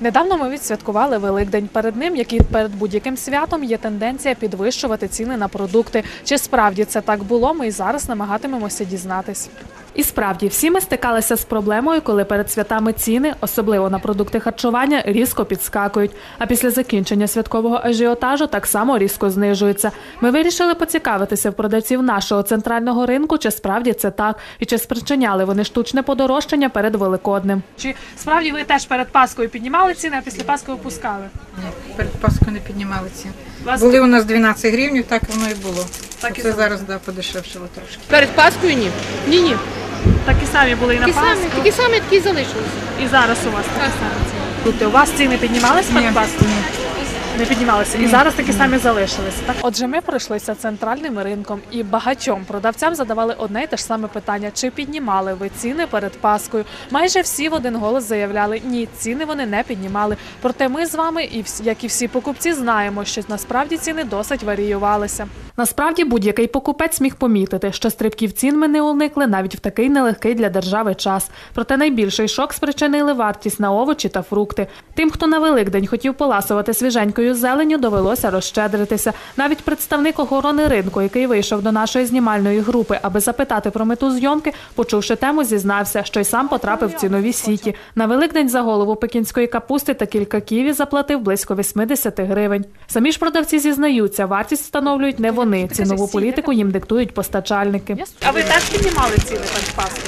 Недавно ми відсвяткували Великдень. Перед ним, як і перед будь-яким святом, є тенденція підвищувати ціни на продукти. Чи справді це так було? Ми і зараз намагатимемося дізнатись. І справді всі ми стикалися з проблемою, коли перед святами ціни, особливо на продукти харчування, різко підскакують. А після закінчення святкового ажіотажу так само різко знижуються. Ми вирішили поцікавитися в продавців нашого центрального ринку, чи справді це так, і чи спричиняли вони штучне подорожчання перед Великоднем. Чи справді ви теж перед Паскою піднімали ціни, а після Пасхи опускали? Ні, перед Пасхою не піднімали ціни. Вас Були у нас 12 гривень, так воно і було. Так і Це зараз да, подешевшило трошки. Перед Паскою ні. Ні, ні. такі самі були і на Пасху, такі самі, такі залишилися. і зараз у вас такі самі ціни. У вас ціни піднімались перед Паскою? Не піднімалися і зараз такі самі залишилися. Так, отже, ми пройшлися центральним ринком і багатьом продавцям задавали одне й те ж саме питання: чи піднімали ви ціни перед Паскою? Майже всі в один голос заявляли, ні, ціни вони не піднімали. Проте ми з вами, і як і всі покупці, знаємо, що насправді ціни досить варіювалися. Насправді будь-який покупець міг помітити, що стрибків цін ми не уникли навіть в такий нелегкий для держави час. Проте найбільший шок спричинили вартість на овочі та фрукти. Тим, хто на Великдень хотів поласувати свіженькою зеленю, довелося розщедритися. Навіть представник охорони ринку, який вийшов до нашої знімальної групи, аби запитати про мету зйомки, почувши тему, зізнався, що й сам потрапив в цінові сіті. На Великдень за голову пекінської капусти та кілька ківі заплатив близько 80 гривень. Самі ж продавці зізнаються, вартість встановлюють не вони. Цінову політику їм диктують постачальники. А ви теж піднімали ціни перед Паскою?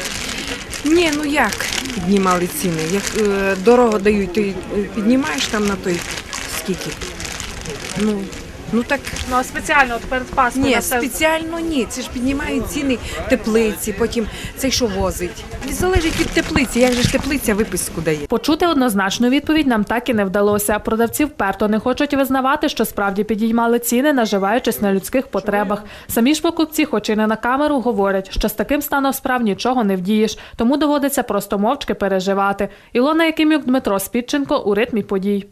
Ні, ну як піднімали ціни? Як е, дорого дають, ти піднімаєш там на той скільки? Ну, ну так Ну а спеціально от перед Паскою ні, все спеціально ні. Це ж піднімають ціни теплиці, потім цей, що возить. І залежить від теплиці. Як же ж теплиця виписку дає? Почути однозначну відповідь нам так і не вдалося. Продавці вперто не хочуть визнавати, що справді підіймали ціни, наживаючись на людських потребах. Самі ж покупці, хоч і не на камеру, говорять, що з таким станом справ нічого не вдієш, тому доводиться просто мовчки переживати. Ілона Якимюк, Дмитро Спідченко у ритмі подій.